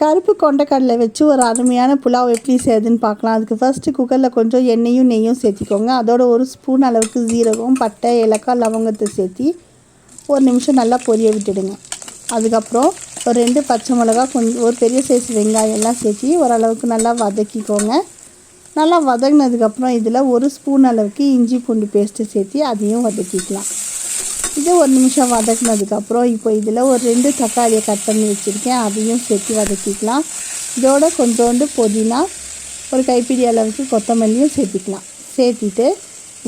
கருப்பு கொண்டக்கடலை வச்சு ஒரு அருமையான புலாவ் எப்படி செய்யுதுன்னு பார்க்கலாம். அதுக்கு ஃபஸ்ட்டு குக்கரில் கொஞ்சம் எண்ணெயும் நெய்யும் சேர்த்திக்கோங்க. அதோட ஒரு ஸ்பூன் அளவுக்கு ஜீரகம் பட்டை ஏலக்காய் லவங்கத்தை சேர்த்தி ஒரு நிமிஷம் நல்லா பொரிய விட்டுடுங்க. அதுக்கப்புறம் ஒரு ரெண்டு பச்சை மிளகா கொஞ்சம் ஒரு பெரிய சைஸ் வெங்காயம் எல்லாம் சேர்த்தி ஓரளவுக்கு நல்லா வதக்கிக்கோங்க. நல்லா வதங்கினதுக்கப்புறம் இதில் ஒரு ஸ்பூன் அளவுக்கு இஞ்சி பூண்டு பேஸ்ட்டு சேர்த்தி அதையும் வதக்கிக்கலாம். இது ஒரு நிமிஷம் வதக்குனதுக்கப்புறம் இப்போ இதில் ஒரு ரெண்டு தக்காளியை கட் பண்ணி வச்சுருக்கேன். அதையும் சேர்த்து வதக்கிக்கலாம். இதோட கொஞ்சோண்டு புதினா ஒரு கைப்பிடி அளவுக்கு கொத்தமல்லியும் சேர்த்திக்கலாம். சேர்த்துட்டு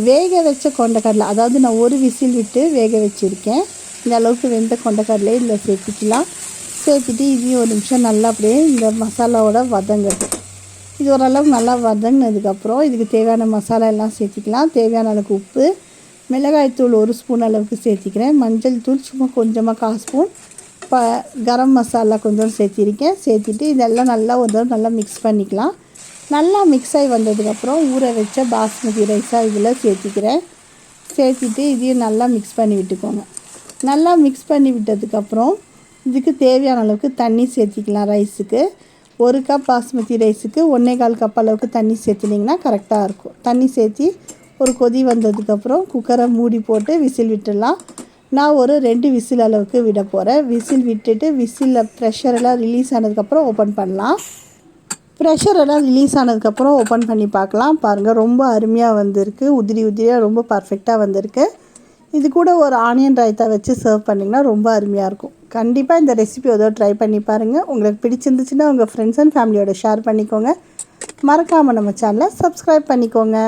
வேக வச்ச கொண்டக்கடலை அதாவது நான் ஒரு விசில் விட்டு வேக வச்சுருக்கேன். இந்த அளவுக்கு வெந்த கொண்டக்கடலையே இதில் சேர்த்திக்கலாம். சேர்த்துட்டு இதையும் ஒரு நிமிஷம் நல்லா அப்படியே இந்த மசாலாவோட வதங்குறது இது ஓரளவுக்கு நல்லா வதங்கினதுக்கப்புறம் இதுக்கு தேவையான மசாலா எல்லாம் சேர்த்துக்கலாம். தேவையான அளவுக்கு உப்பு மிளகாய்த்தூள் ஒரு ஸ்பூன் அளவுக்கு சேர்த்திக்கிறேன். மஞ்சள் தூள் சும்மா கொஞ்சமாக கால் ஸ்பூன். ப கரம் மசாலா கொஞ்சம் சேர்த்திருக்கேன். சேர்த்திட்டு இதெல்லாம் நல்லா ஒரு தடவை நல்லா மிக்ஸ் பண்ணிக்கலாம். நல்லா மிக்ஸ் ஆகி வந்ததுக்கப்புறம் ஊற வச்ச பாஸ்மதி ரைஸாக இதில் சேர்த்திக்கிறேன். சேர்த்திட்டு இதையும் நல்லா மிக்ஸ் பண்ணி விட்டுக்கோங்க. நல்லா மிக்ஸ் பண்ணி விட்டதுக்கப்புறம் இதுக்கு தேவையான அளவுக்கு தண்ணி சேர்த்திக்கலாம் ரைஸுக்கு ஒரு கப் பாஸ்மதி ரைஸுக்கு ஒன்றே கால் கப் அளவுக்கு தண்ணி சேர்த்துனிங்கன்னா கரெக்டாக இருக்கும். தண்ணி சேர்த்தி ஒரு கொதி வந்ததுக்கப்புறம் குக்கரை மூடி போட்டு விசில் விட்டுடலாம். நான் ஒரு ரெண்டு விசில் அளவுக்கு விட போகிறேன் விசில் விட்டுட்டு விசிலில் ப்ரெஷரெல்லாம் ரிலீஸ் ஆனதுக்கப்புறம் ஓப்பன் பண்ணலாம். ப்ரெஷரெல்லாம் ரிலீஸ் ஆனதுக்கப்புறம் ஓப்பன் பண்ணி பார்க்கலாம். பாருங்கள் ரொம்ப அருமையாக வந்திருக்கு. உதிரி உதிரியாக ரொம்ப பர்ஃபெக்டாக வந்திருக்கு. இது கூட ஒரு ஆனியன் ரைத்தா வச்சு சர்வ் பண்ணிங்கன்னா ரொம்ப அருமையாக இருக்கும். கண்டிப்பாக இந்த ரெசிபி ஏதோ ட்ரை பண்ணி பாருங்கள் உங்களுக்கு பிடிச்சிருந்துச்சுன்னா உங்கள் ஃப்ரெண்ட்ஸ் அண்ட் ஃபேமிலியோட ஷேர் பண்ணிக்கோங்க. மறக்காமல் நம்ம சேனலை சப்ஸ்கிரைப் பண்ணிக்கோங்க.